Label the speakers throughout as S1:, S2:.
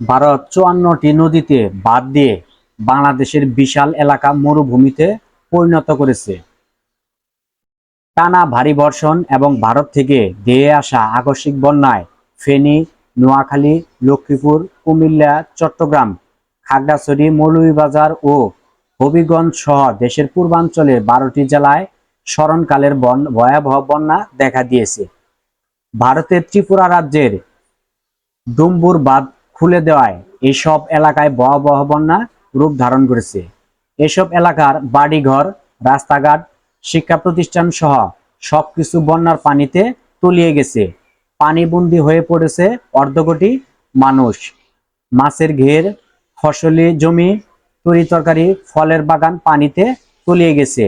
S1: ভারত চুয়ান্নটি নদীতে বাদ দিয়ে বাংলাদেশের বিশাল এলাকা মরুভূমিতে পরিণত করেছে। টানা ভারী বর্ষণ এবং ভারত থেকে ধেয়ে আসা আকস্মিক বন্যায় ফেনী, নোয়াখালী, লক্ষ্মীপুর, কুমিল্লা, চট্টগ্রাম, খাগড়াছড়ি, মৌলভীবাজার ও হবিগঞ্জ সহ দেশের পূর্বাঞ্চলের বারোটি জেলায় স্মরণকালের বন ভয়াবহ বন্যা দেখা দিয়েছে। ভারতের ত্রিপুরা রাজ্যের ডুম্বুর বাঁধ খুলে দেওয়ায় এসব এলাকায় ভয়াবহ বন্যা রূপ ধারণ করেছে। এসব এলাকার বাড়িঘর, রাস্তাঘাট, শিক্ষা প্রতিষ্ঠান সহ সবকিছু বন্যার পানিতে তলিয়ে গেছে। পানিবন্দী হয়ে পড়েছে অর্ধকোটি মানুষ। মাছের ঘের, ফসলি জমি, তরি তরকারি, ফলের বাগান পানিতে তলিয়ে গেছে।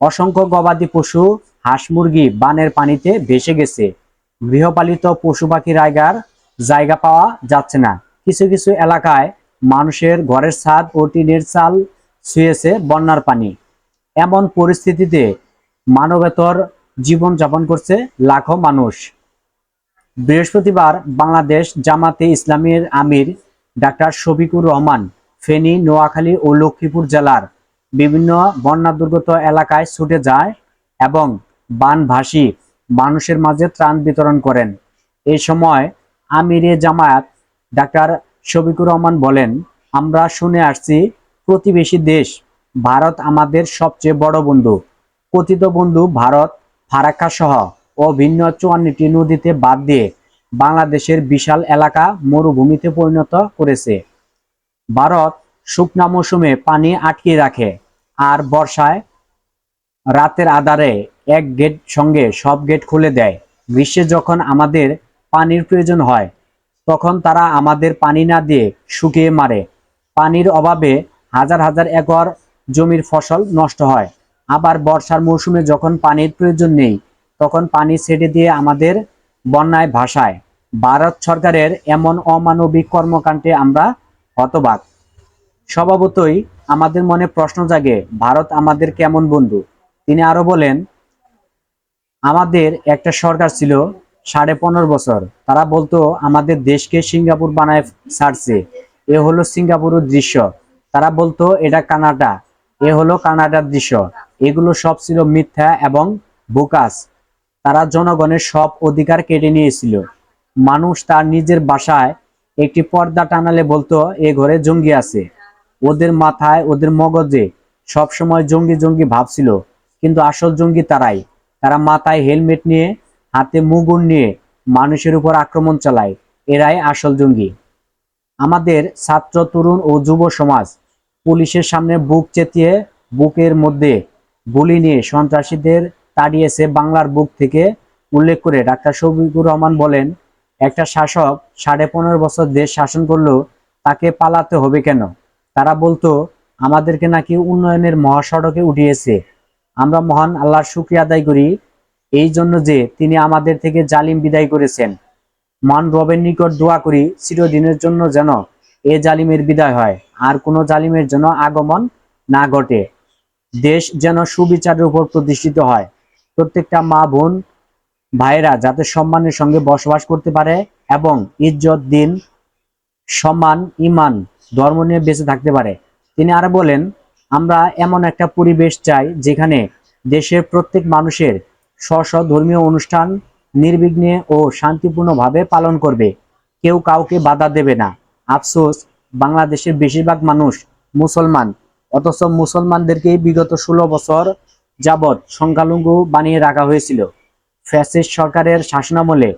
S1: অসংখ্য গবাদি পশু, হাঁস মুরগি বানের পানিতে ভেসে গেছে। গৃহপালিত পশু পাখি রায়গার জায়গা পাওয়া যাচ্ছে না। কিছু কিছু এলাকায় মানুষের ঘরের ছাদ ও টিনের চাল ছুঁয়েছে বন্যার পানি। এমন পরিস্থিতিতে মানবেতর জীবনযাপন করছে লাখো মানুষ। বৃহস্পতিবার বাংলাদেশ জামাতে ইসলামীর আমির ডাক্তার শফিকুর রহমান ফেনী, নোয়াখালী ও লক্ষ্মীপুর জেলার বিভিন্ন বন্যা দুর্গত এলাকায় ছুটে যায় এবং বানভাসী মানুষের মাঝে ত্রাণ বিতরণ করেন। এই সময় আমিরে জামায়াত, ডাক্তার শফিকুর রহমান বলেন, আমরা শুনে আসছি প্রতিবেশী দেশ, ভারত আমাদের সবচেয়ে বড় বন্ধু। কথিত বন্ধু ভারত, ফারাক্কা সহ ও ভিন্ন চুয়ান্নটি নদীতে বাদ দিয়ে বাংলাদেশের বিশাল এলাকা মরুভূমিতে পরিণত করেছে। ভারত শুকনা মৌসুমে পানি আটকে রাখে আর বর্ষায় রাতের আধারে এক গেট সঙ্গে সব গেট খুলে দেয়। গ্রীষ্মে যখন আমাদের পানির প্রয়োজন হয়, তখন তারা আমাদের পানি না দিয়ে শুকিয়ে মারে। পানির অভাবে হাজার হাজার একর জমির ফসল নষ্ট হয়। আবার বর্ষার মৌসুমে যখন পানির প্রয়োজন নেই, তখন পানি ছেড়ে দিয়ে আমাদের বন্যায় ভাসায়। ভারত সরকারের এমন অমানবিক কর্মকাণ্ডে আমরা হতবাক। স্বভাবতই আমাদের মনে প্রশ্ন জাগে, ভারত আমাদের কেমন বন্ধু? তিনি আরও বলেন, আমাদের একটা সরকার ছিল সাড়ে পনেরো বছর। তারা বলতো, আমাদের দেশকে সিঙ্গাপুর বানায় ছাড়ছে। এ হলো সিঙ্গাপুরের দৃশ্য। তারা বলতো, এটা কানাডা। এ হলো কানাডার দৃশ্য। এগুলো সব ছিল মিথ্যা এবং বোকাস। তারা জনগণের সব অধিকার কেটে নিয়েছিল। মানুষ তার নিজের বাসায় একটি পর্দা টানালে বলতো, এ ঘরে জঙ্গি আছে। ওদের মাথায়, ওদের মগজে সবসময় জঙ্গি জঙ্গি ভাবছিল কিন্তু আসল জঙ্গি তারাই। তারা মাথায় হেলমেট নিয়ে হাতে মুগুন নিয়ে মানুষের উপর আক্রমণ চালায়। এরাই আসল জঙ্গি। আমাদের ছাত্র, তরুণ ও যুব সমাজ পুলিশের সামনে বুক চেতিয়ে বুকের মধ্যে গুলি নিয়ে সন্ত্রাসীদের তাড়িয়েছে বাংলার বুক থেকে, উল্লেখ করে ডাক্তার শফিকুর রহমান বলেন, একটা শাসক সাড়ে পনেরো বছর দেশ শাসন করলেও তাকে পালাতে হবে কেন? তারা বলতো, আমাদেরকে নাকি উন্নয়নের মহাসড়কে উঠিয়েছে। আমরা মহান আল্লাহর শুক্রিয়া আদায় করি এই জন্য যে তিনি আমাদের থেকে জালিম বিদায় করেছেন। মান রবের নিকট দোয়া করি, চিরদিনের জন্য যেন এ জালিমের বিদায় হয়। আর কোনো জালিমের জন্য আগমন না ঘটে। দেশ যেন সুবিচারের উপর প্রতিষ্ঠিত হয়। প্রত্যেকটা মা বোন ভাইরা যাতে সম্মানের সঙ্গে বসবাস করতে পারে এবং ইজ্জত, দিন, সম্মান ইমান ধর্ম নিয়ে বেঁচে থাকতে পারে। তিনি আরও বলেন, আমরা এমন একটা পরিবেশ চাই যেখানে দেশের প্রত্যেক মানুষের স্ব স্ব ধর্মীয় অনুষ্ঠান নির্বিঘ্নে ও শান্তিপূর্ণভাবে পালন করবে। কেউ কাউকে বাধা দেবে না। আফসোস, বাংলাদেশের বেশিরভাগ মানুষ মুসলমান। অথচ মুসলমানদেরকে বিগত ষোলো বছর যাবৎ সংখ্যালঘু বানিয়ে রাখা হয়েছিল। ফ্যাসিস্ট সরকারের শাসনামলে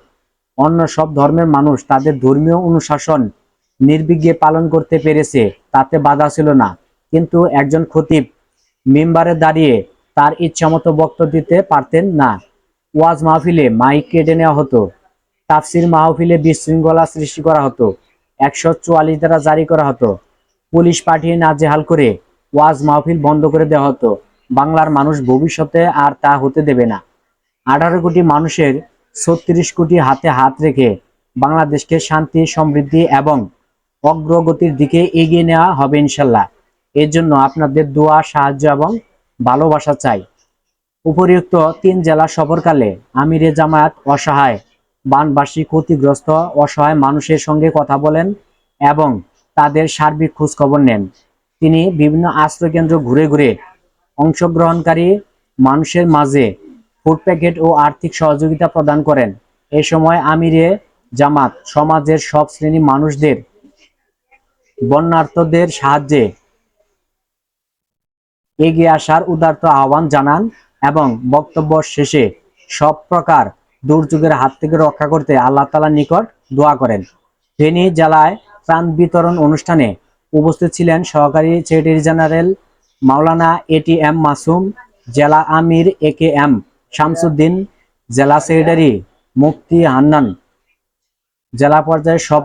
S1: অন্য সব ধর্মের মানুষ তাদের ধর্মীয় অনুশাসন নির্বিঘ্নে পালন করতে পেরেছে, তাতে বাধা ছিল না। কিন্তু একজন খতিব মেম্বারে দাঁড়িয়ে তার ইচ্ছামতো বক্তব্য দিতে পারতেন না। ওয়াজ মাহফিলে মাইক কেটে নেওয়া হতো। তাফসির মাহফিলে বিশৃঙ্খলা সৃষ্টি করা হতো। একশো চুয়াল্লিশ দ্বারা জারি করা হতো। পুলিশ পাঠিয়ে নাজেহাল করে ওয়াজ মাহফিল বন্ধ করে দেওয়া হতো। বাংলার মানুষ ভবিষ্যতে আর তা হতে দেবে না। আঠারো কোটি মানুষের ছত্রিশ কোটি হাতে হাত রেখে বাংলাদেশকে শান্তি, সমৃদ্ধি এবং অগ্রগতির দিকে এগিয়ে নেওয়া হবে ইনশাল্লাহ। এর জন্য আপনাদের দোয়া, সাহায্য এবং ভালোবাসা চাই। উপরিউক্ত তিন জেলা সফরকালে আমিরে জামায়াত অসহায়, বানবাসী ক্ষতিগ্রস্ত, অসহায় মানুষের সঙ্গে কথা বলেন এবং তাদের সার্বিক খোঁজখবর নেন। তিনি বিভিন্ন আশ্রয়কেন্দ্র ঘুরে ঘুরে অংশগ্রহণকারী মানুষের মাঝে ফুড প্যাকেট ও আর্থিক সহযোগিতা প্রদান করেন। এ সময় আমিরে জামাত সমাজের সব শ্রেণি মানুষদের, বন্যার্থদের সাহায্যে এগিয়ে আসার উদার্ত আহ্বান জানান এবং বক্তব্য শেষে সব প্রকার দুর্যোগের হাত থেকে রক্ষা করতে আল্লাহ তালার নিকট দোয়া করেন। ফেনী জেলায় ত্রাণ বিতরণ অনুষ্ঠানে উপস্থিত ছিলেন সহকারী সেক্রেটারি জেনারেল মাওলানা এটি এম মাসুম, জেলা আমির এ কে এম শামসুদ্দিন, জেলা সেক্রেটারি মুফতি হান্নান, জেলা পর্যায়ে সব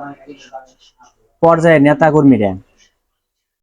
S1: পর্যায়ে নেতাকর্মীরা।